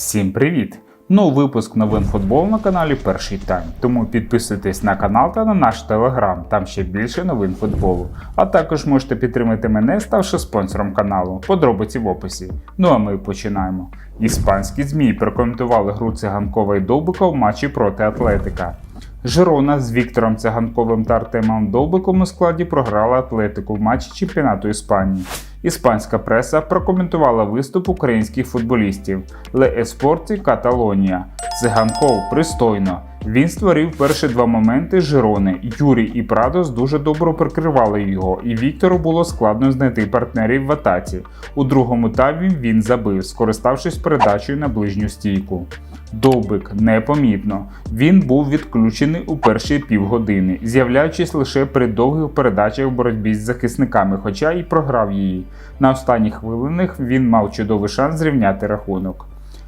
Всім привіт! Ну, випуск новин футболу на каналі Перший Тайм. Тому підписуйтесь на канал та на наш телеграм, там ще більше новин футболу. А також можете підтримати мене, ставши спонсором каналу. Подробиці в описі. Ну а ми починаємо. Іспанські ЗМІ прокоментували гру циганкова і Довбика в матчі проти Атлетика. Жирона з Віктором Циганковим та Артемом Довбиком у складі програла Атлетику в матчі чемпіонату Іспанії. Іспанська преса прокоментувала виступ українських футболістів Ле Еспорті Каталонія. Циганков пристойно. Він створив перші два моменти Жирони. Юрій і Прадос дуже добре прикривали його, і Віктору було складно знайти партнерів в атаці. У другому таймі він забив, скориставшись передачею на ближню стійку. Довбик непомітно. Він був відключений у перші півгодини, з'являючись лише при довгих передачах в боротьбі з захисниками, хоча і програв її. На останніх хвилинах він мав чудовий шанс зрівняти рахунок.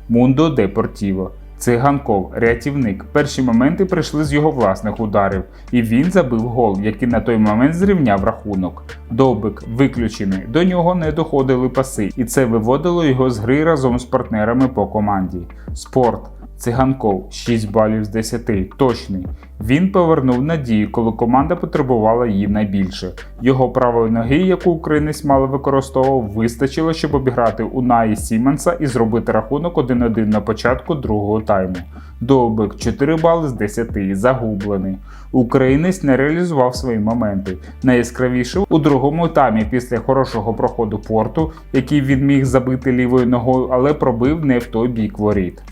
Мундо Депортіво. Циганков, рятівник. Перші моменти прийшли з його власних ударів, і він забив гол, який на той момент зрівняв рахунок. Довбик виключений, до нього не доходили паси, і це виводило його з гри разом з партнерами по команді. Спорт. Циганков 6 балів з 10, точний. Він повернув надію, коли команда потребувала її найбільше. Його правої ноги, яку українець мало використовував, вистачило, щоб обіграти Унаї Сіменса і зробити рахунок 1-1 на початку другого тайму. Довбик 4 бали з 10, загублений. Українець не реалізував свої моменти. Найяскравіше у другому таймі після хорошого проходу порту, який він міг забити лівою ногою, але пробив не в той бік воріт.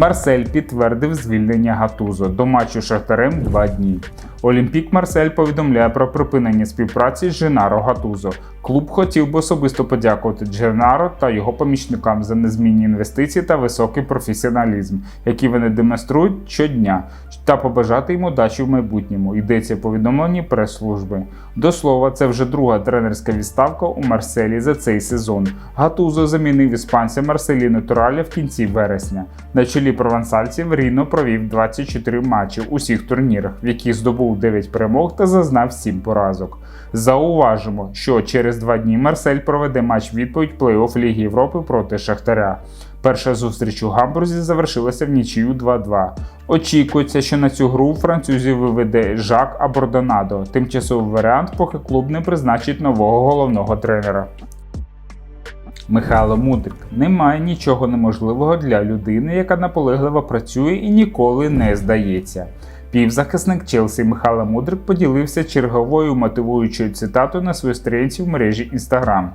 Марсель підтвердив звільнення Гатузо до матчу Шахтарем два дні. Олімпік Марсель повідомляє про припинення співпраці з Дженаро Гатузо. Клуб хотів би особисто подякувати Дженаро та його помічникам за незмінні інвестиції та високий професіоналізм, які вони демонструють щодня, та побажати йому удачі в майбутньому. Йдеться в повідомленні прес-служби. До слова, це вже друга тренерська відставка у Марселі за цей сезон. Гатузо замінив іспанця Марселіно Тураля в кінці вересня. На чолі провансальців Ріно провів 24 матчі у всіх турнірах, в яких здобув 9 перемог та зазнав 7 поразок. Зауважимо, що через два дні Марсель проведе матч відповідь плей-офф Ліги Європи проти Шахтаря. Перша зустріч у Гамбурзі завершилася в нічию 2-2. Очікується, що на цю гру французів виведе Жак Абордонадо, тимчасовий варіант, поки клуб не призначить нового головного тренера. Михайло Мудрик немає нічого неможливого для людини, яка наполегливо працює і ніколи не здається. Півзахисник Челсі Михайло Мудрик поділився черговою мотивуючою цитатою на своїй сторінці в мережі Instagram,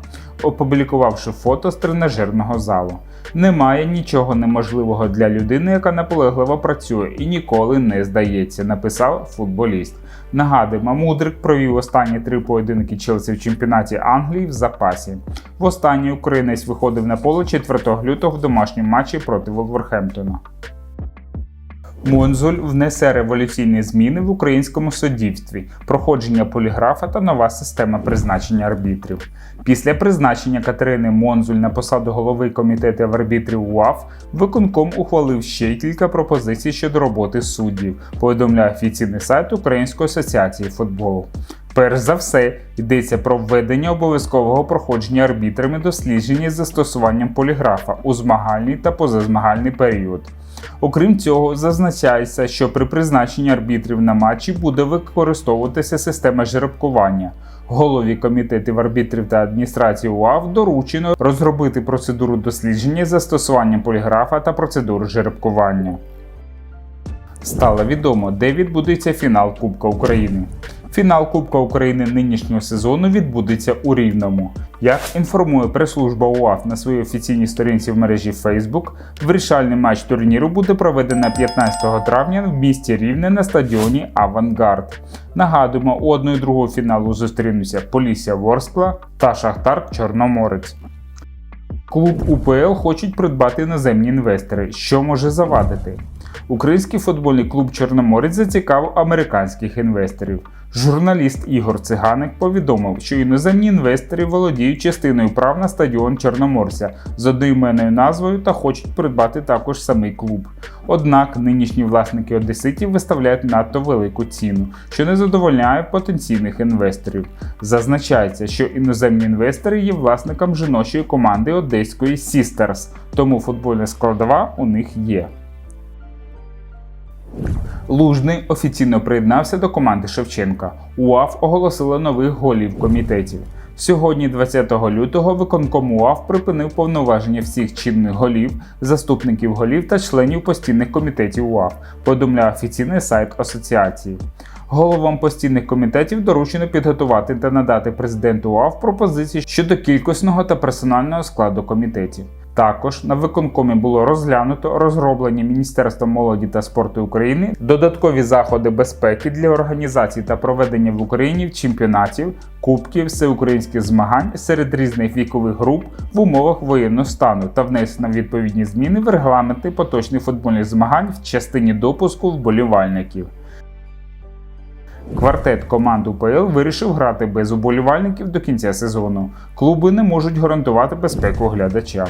опублікувавши фото з тренажерного залу. Немає нічого неможливого для людини, яка наполегливо працює і ніколи не здається, написав футболіст. Нагадуємо, Мудрик провів останні три поєдинки Челсі в чемпіонаті Англії в запасі. В останній українець виходив на поле 4 лютого в домашньому матчі проти Волверхемптона. Монзуль внесе революційні зміни в українському суддівстві, проходження поліграфа та нова система призначення арбітрів. Після призначення Катерини Монзуль на посаду голови комітету арбітрів УАФ виконком ухвалив ще кілька пропозицій щодо роботи суддів, повідомляє офіційний сайт Української асоціації футболу. Перш за все, йдеться про введення обов'язкового проходження арбітрами дослідження з застосуванням поліграфа у змагальний та позазмагальний період. Окрім цього, зазначається, що при призначенні арбітрів на матчі буде використовуватися система жеребкування. Голові комітетів арбітрів та адміністрації УАВ доручено розробити процедуру дослідження з застосуванням поліграфа та процедуру жеребкування. Стало відомо, де відбудеться фінал Кубка України. Фінал Кубка України нинішнього сезону відбудеться у Рівному. Як інформує прес-служба УАФ на своїй офіційній сторінці в мережі Facebook, вирішальний матч турніру буде проведено 15 травня в місті Рівне на стадіоні Авангард. Нагадуємо, у 1 і 2 фіналу зустрінуться Полісся Ворскла та Шахтар Чорноморець. Клуб УПЛ хочуть придбати іноземні інвестори, що може завадити. Український футбольний клуб Чорноморець зацікавив американських інвесторів. Журналіст Ігор Циганик повідомив, що іноземні інвестори володіють частиною прав на стадіон Чорноморця з одноіменною назвою та хочуть придбати також самий клуб. Однак нинішні власники одеситів виставляють надто велику ціну, що не задовольняє потенційних інвесторів. Зазначається, що іноземні інвестори є власником жіночої команди одеської Сістерс, тому футбольна складова у них є. Лужний офіційно приєднався до команди Шевченка. УАФ оголосила нових голів комітетів. Сьогодні, 20 лютого, виконком УАФ припинив повноваження всіх чинних голів, заступників голів та членів постійних комітетів УАФ, повідомляє офіційний сайт асоціації. Головам постійних комітетів доручено підготувати та надати президенту УАФ пропозиції щодо кількісного та персонального складу комітетів. Також на виконкомі було розглянуто розроблені Міністерством молоді та спорту України додаткові заходи безпеки для організації та проведення в Україні чемпіонатів, кубків, всеукраїнських змагань серед різних вікових груп в умовах воєнного стану та внесено відповідні зміни в регламенти поточних футбольних змагань в частині допуску вболівальників. Квартет команд УПЛ вирішив грати без уболівальників до кінця сезону. Клуби не можуть гарантувати безпеку глядачам.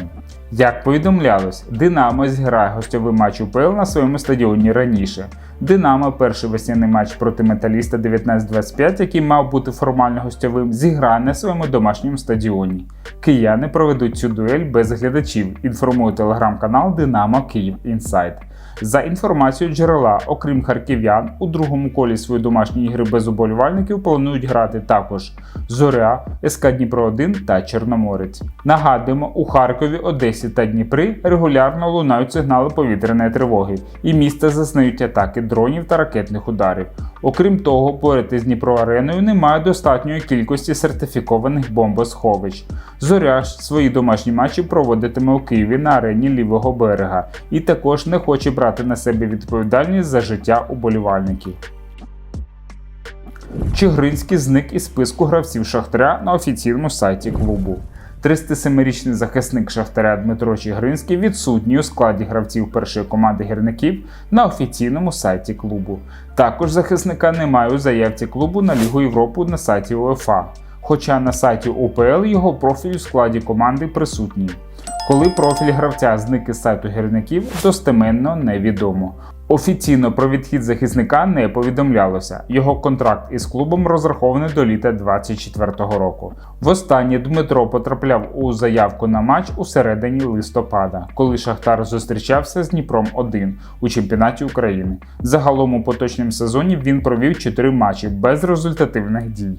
Як повідомлялось, Динамо зіграє гостьовий матч УПЛ на своєму стадіоні раніше. Динамо перший весняний матч проти металіста 19-25, який мав бути формально гостьовим, зіграє на своєму домашньому стадіоні. Кияни проведуть цю дуель без глядачів, інформує телеграм-канал Динамо Київ Інсайт. За інформацією джерела, окрім харків'ян, у другому колі свої домашні ігри без уболівальників планують грати також Зоря, СК Дніпро 1 та Чорноморець. Нагадуємо, у Харкові, Одесі та Дніпрі регулярно лунають сигнали повітряної тривоги, і міста зазнають атаки дронів та ракетних ударів. Окрім того, поряд із Дніпро Ареною немає достатньої кількості сертифікованих бомбосховищ. Зоря ж свої домашні матчі проводитиме у Києві на арені лівого берега і також не хоче брати на себе відповідальність за життя уболівальників. Чигринський зник із списку гравців Шахтаря на офіційному сайті клубу. 37-річний захисник Шахтаря Дмитро Чігринський відсутній у складі гравців першої команди гірників на офіційному сайті клубу. Також захисника немає у заявці клубу на Лігу Європу на сайті УЕФА. Хоча на сайті УПЛ його профіль у складі команди присутній. Коли профіль гравця зник із сайту гірників, достеменно невідомо. Офіційно про відхід захисника не повідомлялося. Його контракт із клубом розрахований до літа 2024 року. Востаннє Дмитро потрапляв у заявку на матч у середині листопада, коли Шахтар зустрічався з Дніпром 1 у чемпіонаті України. Загалом у поточному сезоні він провів 4 матчі без результативних дій.